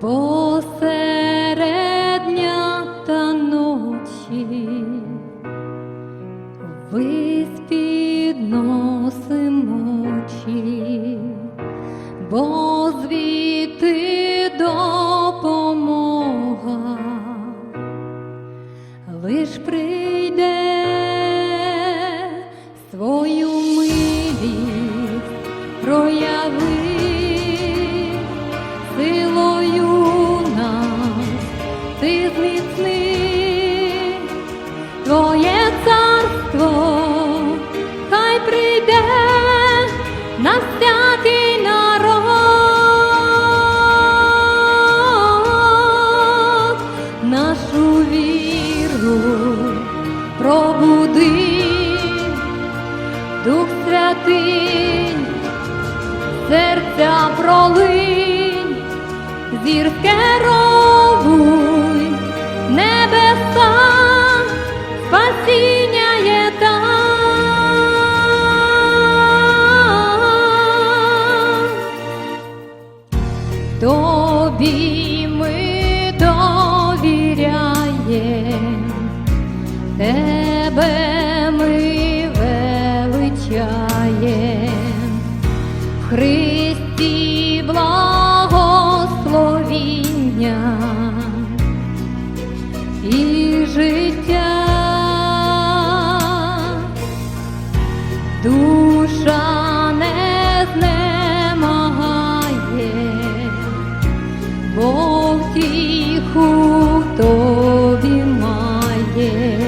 both Дух Святий, серця пролинь, зір керовуй, небеса, Христі благословіння. І життя. Душа не знемагає, Бог тиху тобі має,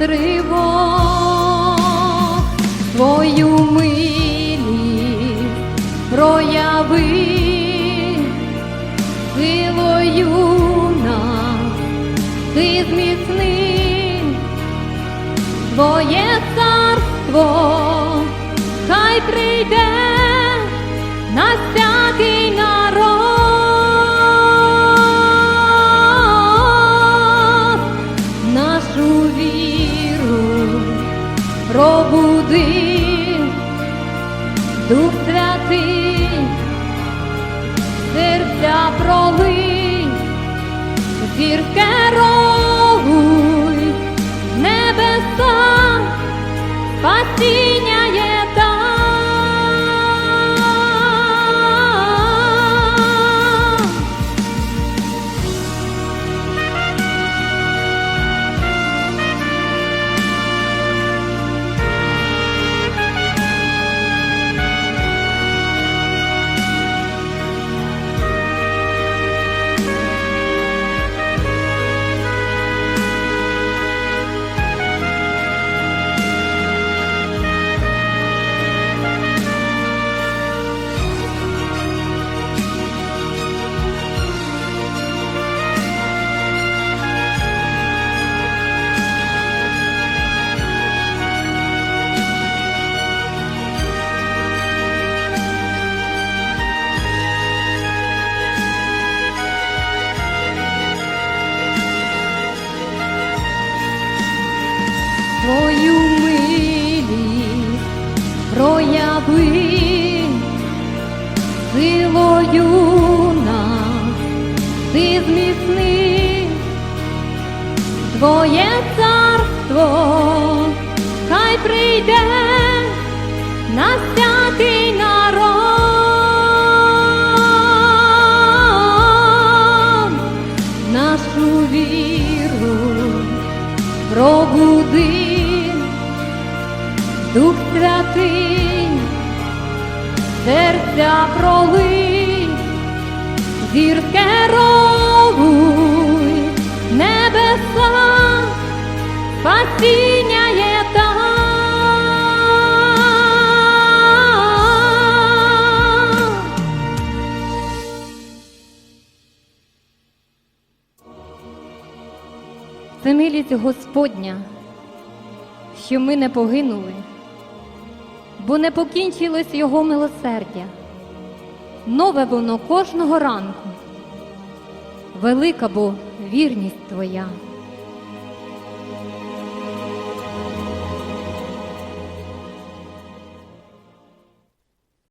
тривог, твою милість прояви. Силою нас ти зміцни. Твоє царство, хай прийде пробуди, Дух Святий серця пролий, зір керовуй, прояви силою нас, ти зміцни твоє царство, хай прийде на святий народ, нашу віру пробуди, Дух Святий, серця пролий, зір керовуй, небеса, спасіння є там. Це милість Господня, що ми не погинули, бо не покінчилось Його милосердя. Нове воно кожного ранку. Велика бо вірність Твоя.